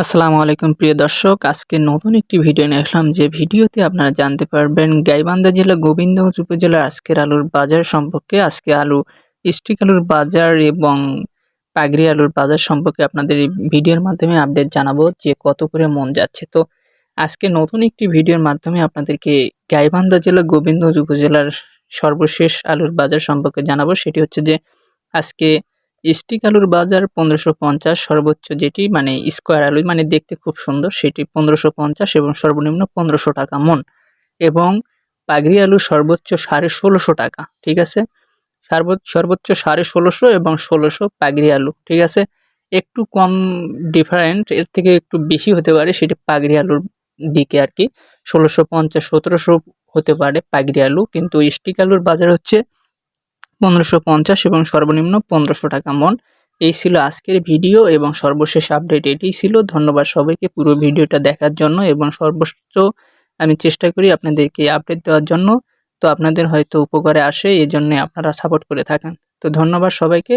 আসসালামু আলাইকুম প্রিয় দর্শক, আজকে নতুন একটি ভিডিও নিয়ে আসলাম যে ভিডিওতে আপনারা জানতে পারবেন গাইবান্ধা জেলা গোবিন্দগঞ্জ উপজেলার আজকের আলুর বাজার সম্পর্কে। আজকে আলু, স্টিক আলুর বাজার এবং পাগড়ি আলুর বাজার সম্পর্কে আপনাদের এই ভিডিওর মাধ্যমে আপডেট জানাব যে কত করে মন যাচ্ছে। তো আজকে নতুন একটি ভিডিওর মাধ্যমে আপনাদেরকে গাইবান্ধা জেলা গোবিন্দগঞ্জ উপজেলার সর্বশেষ আলুর বাজার সম্পর্কে জানাব। সেটি হচ্ছে যে আজকে স্টিক আলুর বাজার পনেরোশো পঞ্চাশ, সর্বোচ্চ যেটি মানে স্কোয়ার আলু মানে দেখতে খুব সুন্দর, সেটি পনেরোশো পঞ্চাশ এবং সর্বনিম্ন পনেরোশো টাকা মন। এবং পাগড়ি আলু সর্বোচ্চ সাড়ে ষোলোশো টাকা, ঠিক আছে? সর্বোচ্চ সাড়ে ষোলোশো এবং ষোলোশো পাগড়ি আলু, ঠিক আছে? একটু কম ডিফারেন্ট, এর থেকে একটু বেশি হতে পারে সেটি পাগড়ি আলুর দিকে আর কি। ষোলোশো পঞ্চাশ, সতেরোশো হতে পারে পাগড়ি আলু, কিন্তু স্টিক আলুর বাজার হচ্ছে পনেরোশো পঞ্চাশ এবং সর্বনিম্ন পনেরোশো টাকা মন। এই ছিল আজকের ভিডিও এবং সর্বশেষ আপডেট। এটি ছিল। ধন্যবাদ সবাইকে পুরো ভিডিওটা দেখার জন্য এবং সর্বোচ্চ আমি চেষ্টা করি আপনাদেরকে আপডেট দেওয়ার জন্য। তো আপনাদের হয়তো উপকারে আসে এই জন্যে আপনারা সাপোর্ট করে থাকেন। তো ধন্যবাদ সবাইকে।